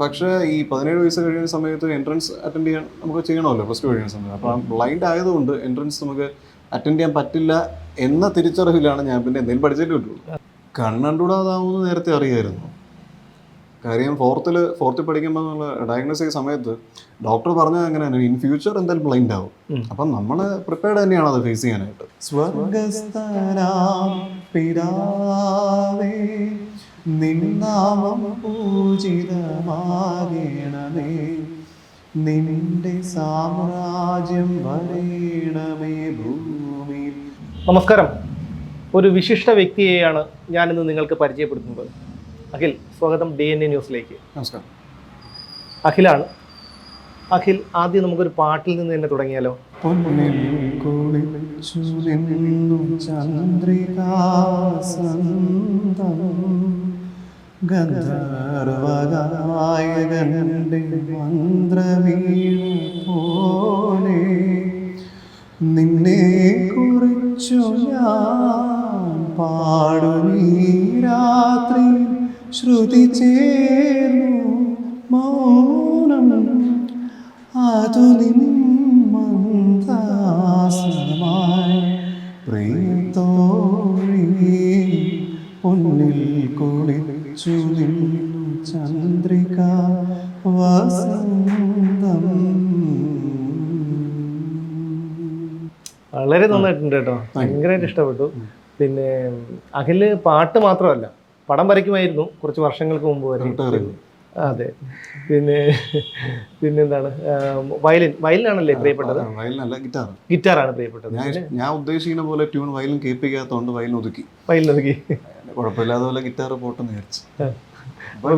പക്ഷേ ഈ പതിനേഴ് വയസ്സ് കഴിയുന്ന സമയത്ത് എൻട്രൻസ് അറ്റൻഡ് ചെയ്യാൻ നമുക്ക് ചെയ്യണമല്ലോ പ്ലസ് ടു കഴിയുന്ന സമയത്ത്. അപ്പം ബ്ലൈൻഡ് ആയതുകൊണ്ട് എൻട്രൻസ് നമുക്ക് അറ്റൻഡ് ചെയ്യാൻ പറ്റില്ല എന്ന തിരിച്ചറിവിലാണ് ഞാൻ പിന്നെ എന്തെങ്കിലും പഠിച്ചിട്ട് പറ്റുള്ളൂ. കണ്ണണ്ടൂടാതാവുമെന്ന് നേരത്തെ അറിയായിരുന്നു. കാര്യം ഫോർത്തിൽ ഫോർത്തിൽ പഠിക്കുമ്പോൾ നമ്മൾ ഡയഗ്നോസ് ചെയ്ത സമയത്ത് ഡോക്ടർ പറഞ്ഞത് അങ്ങനെയാണ് ഇൻ ഫ്യൂച്ചർ എന്തായാലും ബ്ലൈൻഡ് ആവും. അപ്പം നമ്മൾ പ്രിപ്പയർഡ് തന്നെയാണ് അത് ഫേസ് ചെയ്യാനായിട്ട്. സ്വർഗസ്ഥനാം പിതാവേ നിന്നാമം പൂജിതമാകണമേ. നിന്റെ സാമ്രാജ്യം വരേണമേ ഭൂമി നമസ്കാരം. ഒരു വിശിഷ്ട വ്യക്തിയെയാണ് ഞാനിന്ന് നിങ്ങൾക്ക് പരിചയപ്പെടുത്തുന്നത്. അഖിൽ സ്വാഗതം ഡി എൻ എ ന്യൂസിലേക്ക്. നമസ്കാരം. അഖിലാണ്. അഖിൽ ആദ്യം നമുക്കൊരു പാട്ടിൽ നിന്ന് തന്നെ തുടങ്ങിയാലോ? ചന്ദ്രികാസന്തം. ഗന്ധർവഗായകന്റെ മന്ത്രവീണ പോലെ നിന്നെ കുറിച്ചു ഞാൻ പാടുമീ രാത്രി ശ്രുതി ചേർന്നു മൗനം അതു മന്ദാസമായി പ്രിയത്തോഴി പൊന്നിൽ കുളിച്ചു നിന്നു ചന്ദ്രിക വസന്തം. വളരെ നന്നായിട്ടുണ്ട് കേട്ടോ. ഭയങ്കരമായിട്ട് ഇഷ്ടപ്പെട്ടു. പിന്നെ അഖിൽ പാട്ട് മാത്രമല്ല പടം വരയ്ക്കുമായിരുന്നു കുറച്ച് വർഷങ്ങൾക്ക് മുമ്പ് വരെ. അതെ. പിന്നെ പിന്നെന്താണ്? വയലിൻ വയലിനാണല്ലേ പ്രിയപ്പെട്ടത്? വയലിനല്ല ഗിറ്റാർ ഗിറ്റാറാണ് പ്രിയപ്പെട്ടത്. ഞാൻ ഉദ്ദേശിക്കുന്ന പോലെ ട്യൂൺ വയലിൻ കേൾപ്പിക്കാത്തതുകൊണ്ട് വയലിൻ ഒതുക്കി. വയലിൻ ഒതുക്കി. കുഴപ്പമില്ലാതെ പോലെ ഗിറ്റാർ പോട്ടെന്ന് വിചാരിച്ചു. അപ്പൊ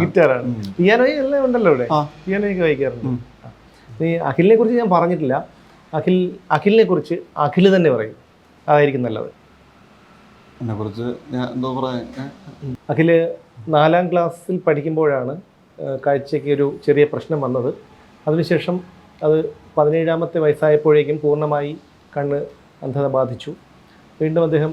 ഗിറ്റാറാണ്. പിയാനോയും എല്ലാം ഉണ്ടല്ലോ ഇവിടെ. പിയാനോയൊക്കെ വായിക്കാറുണ്ട്. നീ ഈ അഖിലിനെ കുറിച്ച് ഞാൻ പറഞ്ഞിട്ടില്ല. അഖിൽ അഖിലിനെ കുറിച്ച് അഖിൽ തന്നെ പറയും. അതായിരിക്കും നല്ലത്. എന്നെ കുറിച്ച് ഞാൻ എന്തോ പറയാ? അഖിൽ നാലാം ക്ലാസ്സിൽ പഠിക്കുമ്പോഴാണ് കാഴ്ചയ്ക്ക് ഒരു ചെറിയ പ്രശ്നം വന്നത്. അതിനുശേഷം അത് പതിനേഴാമത്തെ വയസ്സായപ്പോഴേക്കും പൂർണമായി കണ്ണ് അന്ധത ബാധിച്ചു. വീണ്ടും അദ്ദേഹം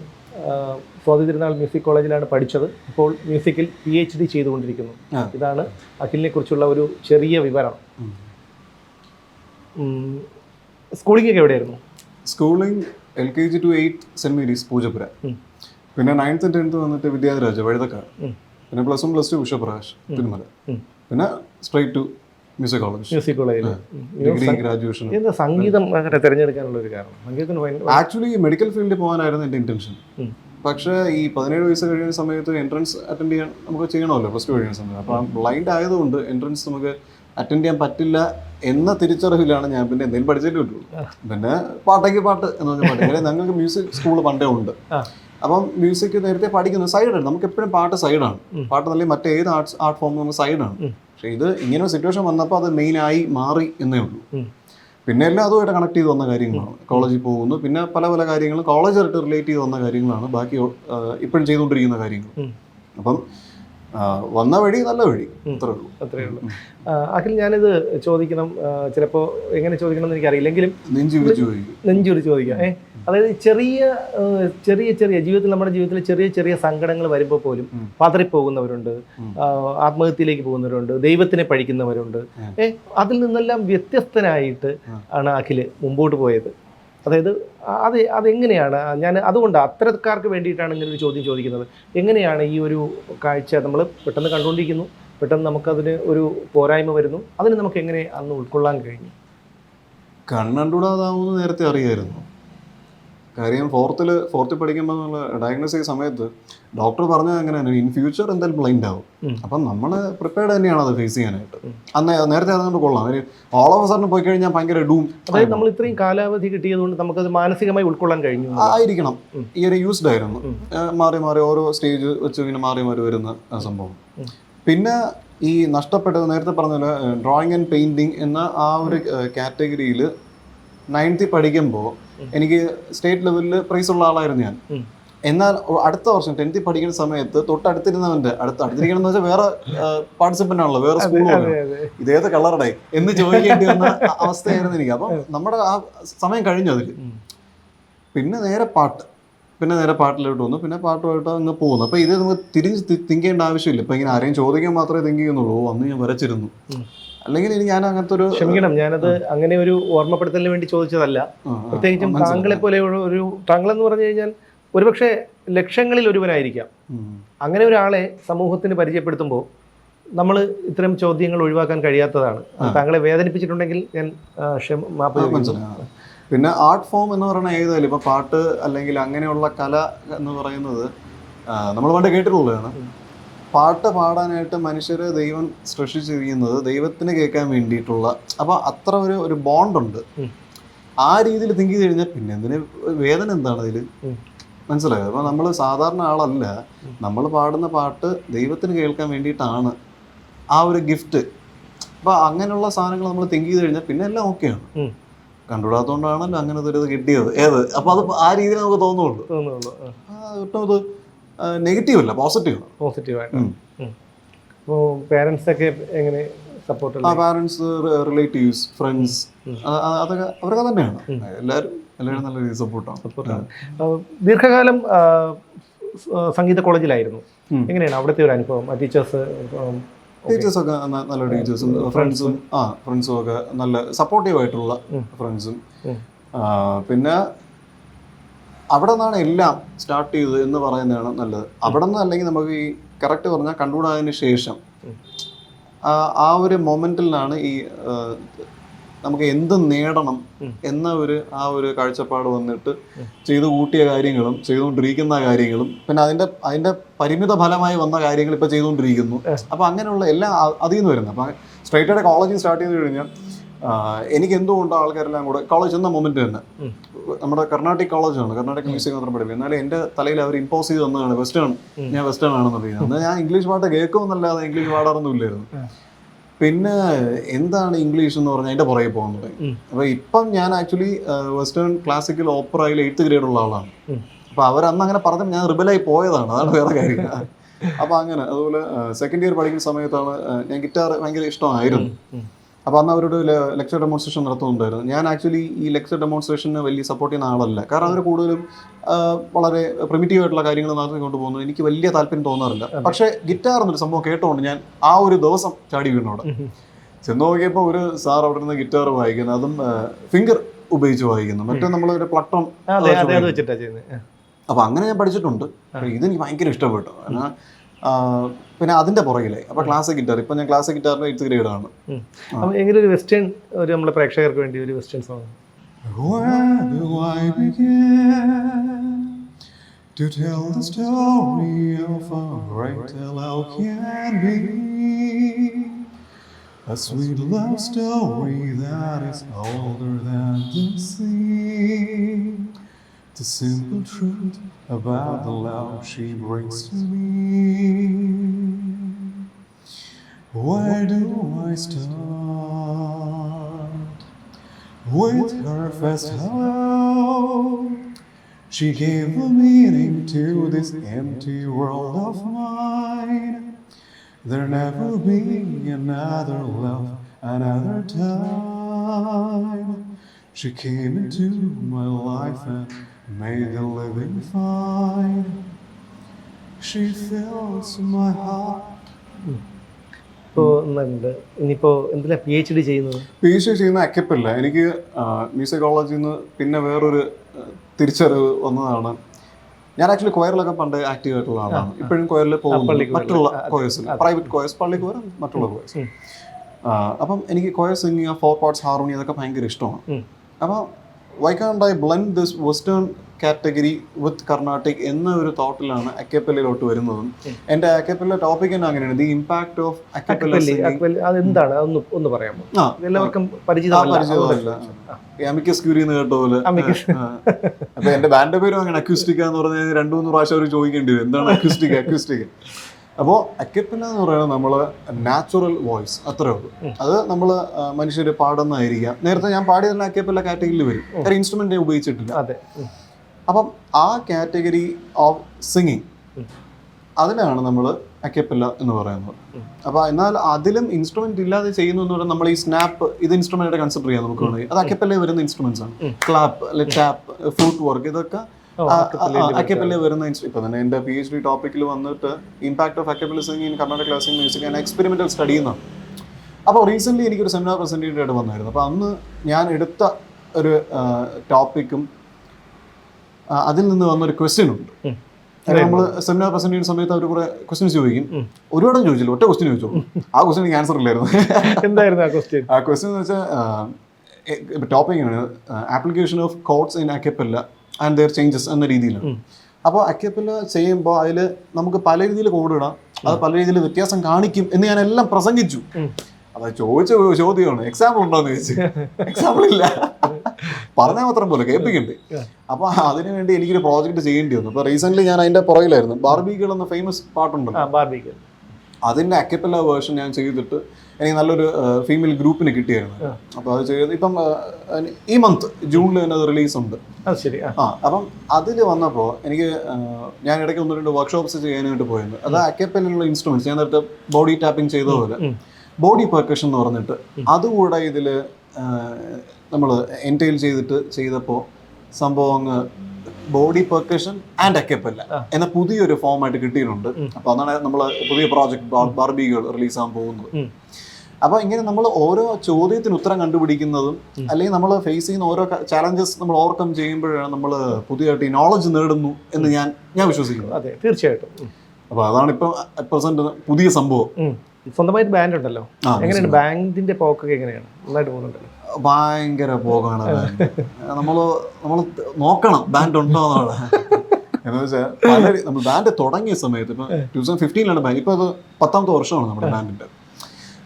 സ്വാതി തിരുനാൾ മ്യൂസിക് കോളേജിലാണ് പഠിച്ചത്. ഇപ്പോൾ മ്യൂസിക്കിൽ പി എച്ച് ഡി ചെയ്തുകൊണ്ടിരിക്കുന്നു. ഇതാണ് അഖിലിനെ കുറിച്ചുള്ള ഒരു ചെറിയ വിവരം സ്കൂളിംഗ് ഒക്കെ എവിടെയായിരുന്നു? Schooling L K G to eight Saint Mary's Poojappura. പിന്നെ നയൻത്ത് ടെൻത്ത് വന്നിട്ട് വിദ്യാധരാജ വഴുതക്കാട്. പിന്നെ plus one plus two Vishwaprakash Thirumala പിന്നെ straight to music college music കോളേജിൽ ഡിഗ്രി ഗ്രാജുവേഷൻ എന്താ സംഗീതം അങ്ങനെ തിരഞ്ഞെടുക്കാനുള്ള ഒരു കാരണം. സംഗീതത്തിന് ആക്ച്വലി മെഡിക്കൽ ഫീൽഡിൽ പോകാനായിരുന്നു എന്റെ ഇന്റൻഷൻ പക്ഷെ ഈ പതിനേഴ് വയസ്സ് കഴിയുന്ന സമയത്ത് എൻട്രൻസ് അറ്റൻഡ് ചെയ്യാൻ നമുക്ക് ചെയ്യണമല്ലോ പ്ലസ് ടു കഴിയുന്ന സമയത്ത്. അപ്പം ബ്ലൈൻഡ് ആയതുകൊണ്ട് എൻട്രൻസ് നമുക്ക് അറ്റൻഡ് ചെയ്യാൻ പറ്റില്ല എന്ന തിരിച്ചറിവിലാണ് ഞാൻ പിന്നെ എന്തെങ്കിലും പഠിച്ചിട്ടേ പറ്റുള്ളൂ പിന്നെ പാട്ടേക്ക് പാട്ട് എന്ന് പറഞ്ഞ പാട്ട്. കാര്യം ഞങ്ങൾക്ക് മ്യൂസിക് സ്കൂൾ പണ്ടേ ഉണ്ട്. അപ്പം മ്യൂസിക് നേരത്തെ പഠിക്കുന്നത് സൈഡാണ് നമുക്ക് എപ്പോഴും പാട്ട് സൈഡാണ്. പാട്ട് നല്ല മറ്റേത് ആർട്സ് ആർട്ട് ഫോം നമുക്ക് സൈഡാണ്. പക്ഷേ ഇത് ഇങ്ങനെ ഒരു സിറ്റുവേഷൻ വന്നപ്പോൾ അത് മെയിനായി മാറി എന്നേ ഉള്ളൂ. പിന്നെ എല്ലാം അതുമായിട്ട് കണക്ട് ചെയ്ത് വന്ന കാര്യങ്ങളാണ്. കോളേജിൽ പോകുന്നു. പിന്നെ പല പല കാര്യങ്ങളും കോളേജായിട്ട് റിലേറ്റ് ചെയ്ത് വന്ന കാര്യങ്ങളാണ്. ബാക്കി ഇപ്പോഴും ചെയ്തുകൊണ്ടിരിക്കുന്ന കാര്യങ്ങൾ. അപ്പം വന്ന വഴി നല്ല വഴി. അത്രേ ഉള്ളൂ. അത്രേ ഉള്ളൂ. അഖിൽ ഞാനിത് ചോദിക്കണം ചിലപ്പോൾ എങ്ങനെ ചോദിക്കണം എന്ന് എനിക്കറിയില്ലെങ്കിലും നെഞ്ചുരി ചോദിക്കും. നെഞ്ചുരി ചോദിക്കാം. ഏ? അതായത് ചെറിയ ചെറിയ ചെറിയ ജീവിതത്തിൽ നമ്മുടെ ജീവിതത്തിൽ ചെറിയ ചെറിയ സങ്കടങ്ങൾ വരുമ്പോൾ പോലും. പതറിപ്പോകുന്നവരുണ്ട്. ആത്മഹത്യയിലേക്ക് പോകുന്നവരുണ്ട്. ദൈവത്തിനെ പഴിക്കുന്നവരുണ്ട് ഏഹ് ഏ? അതിൽ നിന്നെല്ലാം വ്യത്യസ്തനായിട്ട് ആണ് അഖിൽ മുമ്പോട്ട് പോയത്. അതായത് അത് അതെങ്ങനെയാണ്? ഞാൻ അതുകൊണ്ട് അത്തരക്കാർക്ക് വേണ്ടിയിട്ടാണ് ഇങ്ങനെ ഒരു ചോദ്യം ചോദിക്കുന്നത്. എങ്ങനെയാണ് ഈ ഒരു കാഴ്ച നമ്മൾ പെട്ടെന്ന് കണ്ടുകൊണ്ടിരിക്കുന്നു? പെട്ടെന്ന് നമുക്കതിന് ഒരു പോരായ്മ വരുന്നു. അതിന് നമുക്ക് എങ്ങനെ അന്ന് ഉൾക്കൊള്ളാൻ കഴിഞ്ഞു? കണ്ണണ്ടൂടാതാവുമെന്ന് നേരത്തെ അറിയായിരുന്നു. കാര്യം ഫോർത്തിൽ ഫോർത്തിൽ പഠിക്കുമ്പോൾ നമ്മൾ ഡയഗ്നോസ് ചെയ്ത സമയത്ത് ഡോക്ടർ പറഞ്ഞത് എങ്ങനെയാണ്? ഇൻ ഫ്യൂച്ചർ എന്തായാലും ബ്ലൈൻഡ് ആവും. അപ്പം നമ്മൾ പ്രിപ്പയർഡ് തന്നെയാണ് അത് ഫേസ് ചെയ്യാനായിട്ട് അന്ന് നേരത്തെ അതുകൊണ്ട് കൊള്ളാം. ഒരു ഓൾ ഓഫ് സാറിന് പോയി കഴിഞ്ഞാൽ ഭയങ്കര ഡൂം അതായത് നമ്മൾ ഇത്രയും കാലാവധി കിട്ടിയതുകൊണ്ട് നമുക്കത് മാനസികമായി ഉൾക്കൊള്ളാൻ കഴിഞ്ഞു. ആയിരിക്കണം. ഈ ഒരു യൂസ്ഡ് ആയിരുന്നു. മാറി മാറി ഓരോ സ്റ്റേജ് വെച്ച് ഇങ്ങനെ മാറി മാറി വരുന്ന സംഭവം. പിന്നെ ഈ നഷ്ടപ്പെട്ടത് നേരത്തെ പറഞ്ഞ പോലെ ഡ്രോയിങ് ആൻഡ് പെയിന്റിങ് എന്ന ആ ഒരു കാറ്റഗറിയിൽ നയൻത്തിൽ പഠിക്കുമ്പോൾ എനിക്ക് സ്റ്റേറ്റ് ലെവലിൽ പ്രൈസ് ഉള്ള ആളായിരുന്നു ഞാൻ. എന്നാൽ അടുത്ത വർഷം ടെൻത്തിൽ പഠിക്കുന്ന സമയത്ത് തൊട്ടടുത്തിരുന്നവന്റെ അടുത്ത് അടുത്തിരിക്കണം എന്ന് വെച്ചാൽ വേറെ പാർട്ടിസിപ്പന്റ് ആണല്ലോ വേറെ സ്കൂളിലാണ് ഇതേത് കളറടേ എന്ന് ചോദിക്കേണ്ടി വന്ന അവസ്ഥയായിരുന്നു എനിക്ക്. അപ്പം നമ്മുടെ ആ സമയം കഴിഞ്ഞു അതിൽ പിന്നെ നേരെ പാട്ട്. പിന്നെ നേരെ പാട്ടിലോട്ട് വന്നു. പിന്നെ പാട്ടുമായിട്ട് അങ്ങ് പോകുന്നു. അപ്പോൾ ഇത് നമുക്ക് തിരിഞ്ഞ് തിങ്കേണ്ട ചെയ്യേണ്ട ആവശ്യമില്ല. ഇപ്പം ഇങ്ങനെ ആരെയും ചോദിക്കാൻ മാത്രമേ തിങ്ക് ചെയ്യുന്നുള്ളൂ. അന്ന് ഞാൻ വരച്ചിരുന്നു. അല്ലെങ്കിൽ ഇനി ഞാൻ അങ്ങനത്തെ ഒരു ക്ഷമിക്കണം ഞാനത് അങ്ങനെ ഒരു ഓർമ്മപ്പെടുത്തലിന് വേണ്ടി ചോദിച്ചതല്ല. പ്രത്യേകിച്ചും താങ്കളെ പോലെ ഒരു- താങ്കളെന്ന് താങ്കൾ എന്ന് പറഞ്ഞു കഴിഞ്ഞാൽ ഒരുപക്ഷെ ലക്ഷങ്ങളിൽ ഒരുവനായിരിക്കാം. അങ്ങനെ ഒരാളെ സമൂഹത്തിന് പരിചയപ്പെടുത്തുമ്പോൾ നമ്മൾ ഇത്തരം ചോദ്യങ്ങൾ ഒഴിവാക്കാൻ കഴിയാത്തതാണ്. താങ്കളെ വേദനിപ്പിച്ചിട്ടുണ്ടെങ്കിൽ ഞാൻ മാപ്പ്. പിന്നെ ആർട്ട് ഫോം എന്ന് പറയുന്ന ഏതായാലും ഇപ്പൊ പാട്ട് അല്ലെങ്കിൽ അങ്ങനെയുള്ള കല എന്ന് പറയുന്നത് നമ്മൾ പണ്ട് കേട്ടിട്ടുള്ളതാണ്. പാട്ട് പാടാനായിട്ട് മനുഷ്യരെ ദൈവം സൃഷ്ടിച്ചിരിക്കുന്നത് ദൈവത്തിന് കേൾക്കാൻ വേണ്ടിയിട്ടുള്ള അപ്പൊ അത്ര ഒരു ഒരു ബോണ്ടുണ്ട് ആ രീതിയിൽ തിങ്ക് ചെയ്ത് കഴിഞ്ഞാൽ പിന്നെ എന്തിന് വേദന എന്താണ് അതിൽ മനസ്സിലായത് മനസ്സിലായോ? അപ്പൊ നമ്മൾ സാധാരണ ആളല്ല. നമ്മൾ പാടുന്ന പാട്ട് ദൈവത്തിന് കേൾക്കാൻ വേണ്ടിയിട്ടാണ് ആ ഒരു ഗിഫ്റ്റ് അപ്പൊ അങ്ങനെയുള്ള സാധനങ്ങൾ നമ്മൾ തിങ്ക് ചെയ്ത് കഴിഞ്ഞാൽ പിന്നെ എല്ലാം ഓക്കെയാണ് കണ്ടുവിടാത്തോണ്ടാണല്ലോ അങ്ങനത്തെ അങ്ങനെ ഒരു ഇത് കിട്ടിയത്. ഏത്? അപ്പൊ അത് ആ രീതിയിൽ നമുക്ക് തോന്നുള്ളൂ ഒട്ടും ഇത് നെഗറ്റീവ് അല്ല പോസിറ്റീവ് പോസിറ്റീവായിട്ട് അപ്പോൾ പേരൻസ് ഒക്കെ എങ്ങനെ സപ്പോർട്ട് ആ പാരൻസ് റിലേറ്റീവ്സ് ഫ്രണ്ട്സ്. അതൊക്കെ അവരൊക്കെ തന്നെയാണ്. എല്ലാവരും എല്ലാവരും നല്ല രീതിയിൽ സപ്പോർട്ടാണ് സപ്പോർട്ടാണ് ദീർഘകാലം സംഗീത കോളേജിലായിരുന്നു. എങ്ങനെയാണ് അവിടുത്തെ ഒരു അനുഭവം? ടീച്ചേഴ്സ് ടീച്ചേഴ്സ് ഒക്കെ. നല്ല ടീച്ചേഴ്സും ഫ്രണ്ട്സും ആ ഫ്രണ്ട്സും ഒക്കെ നല്ല സപ്പോർട്ടീവ് ആയിട്ടുള്ള ഫ്രണ്ട്സും പിന്നെ അവിടെ നിന്നാണ് എല്ലാം സ്റ്റാർട്ട് ചെയ്തത് എന്ന് പറയുന്നതാണ് നല്ലത് അവിടെ നിന്ന് അല്ലെങ്കിൽ നമുക്ക് ഈ കറക്റ്റ് പറഞ്ഞാൽ കണ്ടുകൂടാതിന് ശേഷം ആ ഒരു മൊമെന്റിലാണ് ഈ നമുക്ക് എന്ത് നേടണം. എന്ന ഒരു ആ ഒരു കാഴ്ചപ്പാട് വന്നിട്ട്. ചെയ്തു കൂട്ടിയ കാര്യങ്ങളും ചെയ്തുകൊണ്ടിരിക്കുന്ന കാര്യങ്ങളും പിന്നെ അതിന്റെ അതിന്റെ പരിമിത ഫലമായി വന്ന കാര്യങ്ങൾ ഇപ്പൊ ചെയ്തുകൊണ്ടിരിക്കുന്നു. അപ്പൊ അങ്ങനെയുള്ള എല്ലാം അതിൽ നിന്ന് വരുന്നത് അപ്പൊ സ്ട്രേറ്റ് ആയിട്ട് കോളേജിൽ സ്റ്റാർട്ട് ചെയ്ത് കഴിഞ്ഞാൽ എനിക്ക് എന്തുകൊണ്ട് ആൾക്കാരെല്ലാം കൂടെ കോളേജ് എന്ന മൊമെന്റ് തന്നെ. നമ്മുടെ കർണാട്ടിക് കോളേജാണ് കർണാടക മ്യൂസിക് മാത്രം പഠിപ്പിക്കും എന്നാലും എന്റെ തലയിൽ അവർ ഇമ്പോസ് ചെയ്ത് തന്നതാണ്. വെസ്റ്റേൺ ഞാൻ വെസ്റ്റേൺ ആണെന്ന് പറയുന്നത്. എന്നാൽ ഞാൻ ഇംഗ്ലീഷ് പാട്ട് കേൾക്കുമെന്നല്ലാതെ ഇംഗ്ലീഷ് പാടാറൊന്നും ഇല്ലായിരുന്നു. പിന്നെ എന്താണ് ഇംഗ്ലീഷ് എന്ന് പറഞ്ഞാൽ അതിന്റെ പുറകെ പോകാൻ തുടങ്ങി. അപ്പൊ ഇപ്പം ഞാൻ ആക്ച്വലി വെസ്റ്റേൺ ക്ലാസിക്കൽ ഓപ്പറയിൽ എയ്ത്ത് ഗ്രേഡ് ഉള്ള ആളാണ്. അപ്പൊ അവരന്ന് അങ്ങനെ പറഞ്ഞപ്പോൾ ഞാൻ റിബലായി പോയതാണ്. അതാണ് വേറെ കാര്യം. അപ്പൊ അങ്ങനെ അതുപോലെ സെക്കൻഡ് ഇയർ പഠിക്കുന്ന സമയത്താണ് ഞാൻ ഗിറ്റാർ ഭയങ്കര ഇഷ്ടമായിരുന്നു. അപ്പോൾ അന്ന് അവരോട് ലെക്ചർ ഡെമോൺസ്ട്രേഷൻ നടത്തുന്നുണ്ടായിരുന്നു. ഞാൻ ആക്ച്വലി ഈ ലെക്ചർ ഡെമോൺസ്ട്രേഷന് വലിയ സപ്പോർട്ട് ചെയ്യുന്ന ആളല്ല. കാരണം അവർ കൂടുതലും വളരെ പ്രിമിറ്റീവ് ആയിട്ടുള്ള കാര്യങ്ങൾ നടത്തിക്കൊണ്ട് പോകുന്നു എനിക്ക് വലിയ താല്പര്യം തോന്നാറില്ല. പക്ഷേ ഗിറ്റാർ എന്നൊരു സംഭവം കേട്ടോണ്ട് ഞാൻ ആ ഒരു ദിവസം ചാടി വീണോടെ. ചെന്ന് നോക്കിയപ്പോൾ ഒരു സാർ അവിടെ നിന്ന് ഗിറ്റാർ വായിക്കുന്നു. അതും ഫിംഗർ ഉപയോഗിച്ച് വായിക്കുന്നു. മറ്റേ വെച്ചിട്ടാ ചെയ്യുന്നത് അപ്പോൾ അങ്ങനെ ഞാൻ പഠിച്ചിട്ടുണ്ട്. ഇതെനിക്ക് ഭയങ്കര ഇഷ്ടപ്പെട്ടു. പിന്നെ അതിന്റെ പുറകിലെ. അപ്പോൾ ക്ലാസിക് ഗിറ്റാർ ഇപ്പം ഞാൻ ക്ലാസിക് ഗിറ്റാറിന്റെ എയ്ത്ത് ഗ്രേഡാണ് എങ്ങനെ ഒരു വെസ്റ്റേൺ ഒരു നമ്മുടെ പ്രേക്ഷകർക്ക് വേണ്ടി ഒരു western song to tell the story of a great how can be? A sweet love story that is older than the sea. The simple truth about the love she brings to me. Where do I start? With her first hello, she gave a meaning to this empty world of mine. There never be another love, another time. She came into my life and made the living fine. She fills my heart. ഇപ്പോൾ ഒന്നുണ്ട് ഇനിയിപ്പോൾ എന്തിനാ P H D ചെയ്യുന്നത്? P H D ചെയ്യുന്ന അക്കപ്പില്ല. എനിക്ക് മ്യൂസിക്കോളജിൽ നിന്ന് പിന്നെ വേറൊരു തിരിച്ചറിവ് വന്നതാണ്. ഞാൻ ആക്ച്വലി കൊയറിലൊക്കെ പണ്ട് ആക്റ്റീവ് ആയിട്ടുള്ള ആളാണ്. ഇപ്പോഴും കൊയറിൽ പോകുന്നു മറ്റുള്ള ആ, പ്രൈവറ്റ് കോയേഴ്സ് പള്ളി കോയർ മറ്റുള്ള കോയേഴ്സ് അപ്പം എനിക്ക് choir singing four parts harmony അതൊക്കെ ഭയങ്കര ഇഷ്ടമാണ്. അപ്പോൾ why can't I blend this western category with Carnatic എന്ന ഒരു തോട്ടിലാണ് അക്കേപ്പല്ലിലോട്ട് വരുന്നതും. എന്റെ അക്കപ്പല്ല ടോപ്പിക് തന്നെ അങ്ങനെയാണ്. ദി ഇമ്പാക്ട് ഓഫ് അക്കപ്പല്ല അതെന്താണ് അതൊന്ന് ഒന്ന് പറയാമോ? എല്ലാവർക്കും ആ, പരിചിതമല്ല. പരിചയമല്ല. അമിക്കസ് ക്യൂരി എന്ന് കേട്ട പോലെ Amicus. ആ. അപ്പൊ എന്റെ ബാൻഡ് പേരും അങ്ങനെ അക്യൂസ്റ്റിക് എന്ന് പറഞ്ഞാൽ രണ്ടു മൂന്ന് പ്രാവശ്യം അവർ ചോദിക്കേണ്ടി വരും. എന്താണ് അക്യൂസ്റ്റിക് അക്യൂസ്റ്റിക് അപ്പോൾ അക്കപ്പില്ല എന്ന് പറയുന്നത് നമ്മൾ നാച്ചുറൽ വോയിസ് അത്രേ ഉള്ളൂ. അത് നമ്മൾ മനുഷ്യർ പാടുന്നതായിരിക്കാം. നേരത്തെ ഞാൻ പാടി തന്നെ അക്കപ്പില്ല കാറ്റഗറിയിൽ വരും. കാര്യം ഇൻസ്ട്രുമെന്റ് ഉപയോഗിച്ചിട്ടില്ല. അതെ. അപ്പം ആ കാറ്റഗറി ഓഫ് സിംഗിങ്. അതിലാണ് നമ്മൾ അക്കപ്പില്ല എന്ന് പറയുന്നത്. അപ്പൊ അപ്പോൾ എന്നാൽ അതിലും ഇൻസ്ട്രുമെന്റ് ഇല്ലാതെ ചെയ്യുന്നു എന്ന് പറഞ്ഞാൽ നമ്മൾ ഈ സ്നാപ്പ് ഇത് ഇൻസ്ട്രുമെന്റ് ആയിട്ട് കൺസിഡർ ചെയ്യാം നമുക്ക് വേണമെങ്കിൽ. അത് അക്കപ്പല്ലേ വരുന്ന ഇൻസ്ട്രുമെന്റ്സ് ആണ്. ക്ലാപ്പ് അല്ലെ ടാപ്പ് ഫ്ലൂട്ട് വർക്ക് ഇതൊക്കെ അക്കപ്പല്ല വരുന്ന ഇപ്പൊ തന്നെ എന്റെ പി എച്ച് ഡി ടോപ്പിക്കിൽ വന്നിട്ട് impact of a cappella sing in Karnataka classic music and experimental study എന്നാണ് അപ്പോൾ റീസെന്റ് എനിക്കൊരു സെമിനാർ പ്രസന്റ് ചെയ്തിട്ട് വന്നായിരുന്നു. അപ്പോൾ അന്ന് ഞാൻ എടുത്ത ഒരു ടോപ്പിക്കും അതിൽ നിന്ന് വന്നൊരു ക്വസ്റ്റ്യൻ ഉണ്ട്. നമ്മൾ സെമിനാർ പ്രസന്റ് ചെയ്യുന്ന സമയത്ത് അവർ കുറെ ക്വസ്റ്റ്യൻസ് ചോദിക്കും. ഒരുപാട് ഒരുപാടും ചോദിച്ചില്ല ഒറ്റ ക്വസ്റ്റ്യൻ ചോദിച്ചു ആ ക്വസ്റ്റ്യൻ ആൻസർ ഇല്ലായിരുന്നു. എന്തായിരുന്നു ആ ക്വസ്റ്റ്യൻ ആ ക്വസ്റ്റ്യൻ എന്ന് വെച്ചാൽ ടോപ്പിക് ആണ് application of chords in a cappella and their changes എന്ന രീതിയിലാണ്. അപ്പോൾ അക്കപ്പിൽ ചെയ്യുമ്പോൾ അതിൽ നമുക്ക് പല രീതിയിൽ കോഡ് ഇടാം. അത് പല രീതിയിൽ വ്യത്യാസം കാണിക്കും എന്ന് ഞാൻ എല്ലാം പ്രസംഗിച്ചു. അത് ചോദിച്ച ചോദ്യമാണ് എക്സാമ്പിൾ ഉണ്ടോ എന്ന് ചോദിച്ചു. എക്സാമ്പിൾ ഇല്ല. പറഞ്ഞാൽ മാത്രം പോലെ കേൾപ്പിക്കണ്ടേ? അപ്പോൾ അതിനു വേണ്ടി എനിക്കൊരു പ്രോജക്റ്റ് ചെയ്യേണ്ടി വന്നു. അപ്പോൾ റീസെന്റ് ഞാൻ അതിന്റെ പുറകിലായിരുന്നു. ബാർബികൾ എന്ന ഫേമസ് പാട്ടുണ്ടല്ലോ. അതിന്റെ അക്കപ്പല്ല വേർഷൻ ഞാൻ ചെയ്തിട്ട് എനിക്ക് നല്ലൊരു ഫീമെയിൽ ഗ്രൂപ്പിന് കിട്ടിയായിരുന്നു. അപ്പോൾ അത് ചെയ്ത് ഇപ്പം ഈ മന്ത് ജൂണിൽ തന്നെ അത് റിലീസ് ഉണ്ട്. അത് ശരി ആ. ആ അപ്പം അതിൽ വന്നപ്പോൾ എനിക്ക് ഞാൻ ഇടയ്ക്ക് ഒന്ന് രണ്ട് വർക്ക്ഷോപ്സ് ചെയ്യാനായിട്ട് പോയിരുന്നു. അത് അക്കപ്പല്ലുള്ള ഇൻസ്ട്രുമെന്റ്സ് ഞാൻ നേരത്തെ ബോഡി ടാപ്പിംഗ് ചെയ്ത പോലെ ബോഡി പെർക്കഷൻ എന്ന് പറഞ്ഞിട്ട്. അതുകൂടെ ഇതിൽ നമ്മൾ എന്റെയിൽ ചെയ്തിട്ട് ചെയ്തപ്പോൾ സംഭവം അങ്ങ് ബോഡി പെർക്കഷൻ ആൻഡ് അക്കപ്പല്ല എന്ന പുതിയൊരു ഫോമായിട്ട് കിട്ടിയിട്ടുണ്ട്. അപ്പൊ അതാണ് നമ്മൾ പുതിയ പ്രോജക്ട് ബാർബികൾ റിലീസ് ആകാൻ പോകുന്നത്. അപ്പൊ ഇങ്ങനെ നമ്മൾ ഓരോ ചോദ്യത്തിന് ഉത്തരം കണ്ടുപിടിക്കുന്നതും അല്ലെങ്കിൽ നമ്മൾ ഫേസ് ചെയ്യുന്ന ഓരോ ചാലഞ്ചസ് നമ്മൾ ഓവർകം ചെയ്യുമ്പോഴാണ് നമ്മൾ പുതിയതായിട്ട് ഈ നോളജ് നേടുന്നു എന്ന് ഞാൻ ഞാൻ വിശ്വസിക്കുന്നു. അതെ തീർച്ചയായിട്ടും. അപ്പൊ അതാണ് ഇപ്പൊ പ്രസന്റ് പുതിയ സംഭവം. സ്വന്തമായിട്ട് ബാൻഡ് ഉണ്ടല്ലോ. എങ്ങനെയാണ് ബാങ്കിന്റെ പോക്കൊക്കെ എങ്ങനെയാണ്? നന്നായിട്ട് പോകുന്നുണ്ടല്ലോ. ഭയങ്കര പോകാണ് നമ്മൾ നമ്മൾ നോക്കണം ബാൻഡ് ഉണ്ടോ എന്നുള്ള എന്ന് വെച്ചാൽ പല നമ്മൾ ബാൻഡ് തുടങ്ങിയ സമയത്ത് ഇപ്പൊ ടൂ തൗസൻഡ് ഫിഫ്റ്റീനിലാണ് ബാൻഡ് ഇപ്പൊ അത് പത്താമത്തെ വർഷമാണ് നമ്മുടെ ബാൻഡിന്റെ